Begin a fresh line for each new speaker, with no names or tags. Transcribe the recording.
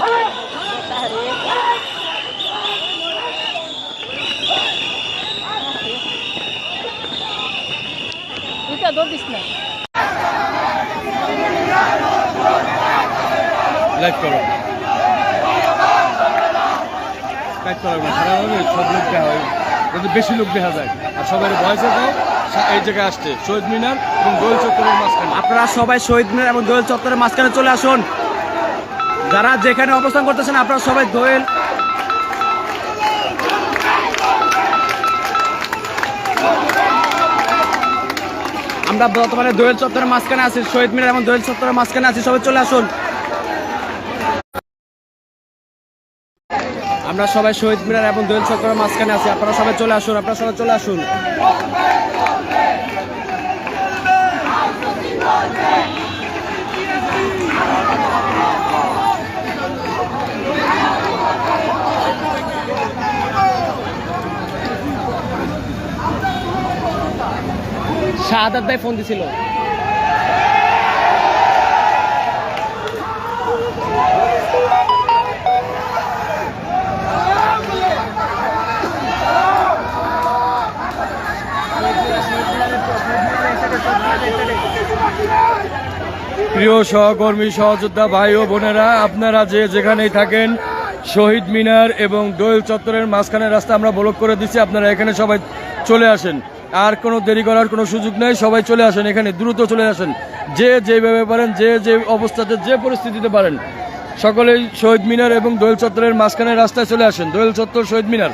হয় বেশি লোক দেখা যায় আর সবাই বয়সে দাও এই জায়গায় আসছে শহীদ মিনার এবং দোল চত্বরের মাঝখানে
আপনারা সবাই শহীদ মিনার এবং দোল চত্বরের মাঝখানে চলে আসুন যারা যেখানে অবস্থান করতেছেন, আপনারা সবাই দোয়েল। আমরা বর্তমানে দোয়েল চত্বরের মাঝখানে আছি, শহীদ মিনার এবং দোয়েল চত্বরের মাঝখানে আছি। সবাই চলে আসুন। আমরা সবাই শহীদ মিনার এবং দোয়েল চত্বরের মাঝখানে আছি। আপনারা সবাই চলে আসুন, আপনারা সবাই চলে আসুন। শাহাদাত ভাই ফোন দিছিল।
প্রিয় সহকর্মী, সহযোদ্ধা ভাই ও বোনেরা, আপনারা যে যেখানেই থাকেন, শহীদ মিনার এবং দোয়েল চত্বরের মাঝখানে রাস্তা আমরা ব্লক করে দিচ্ছি। আপনারা এখানে সবাই চলে আসেন। আর কোনো দেরি করার কোনো সুযোগ নেই। সবাই চলে আসেন এখানে, দ্রুত চলে আসেন। যে যেভাবে পারেন, যে যে অবস্থাতে, যে পরিস্থিতিতে পারেন। সকলেই শহীদ মিনার এবং দোয়েল চত্বরের মাঝখানে রাস্তায় চলে আসেন। দোয়েল চত্বর শহীদ মিনার।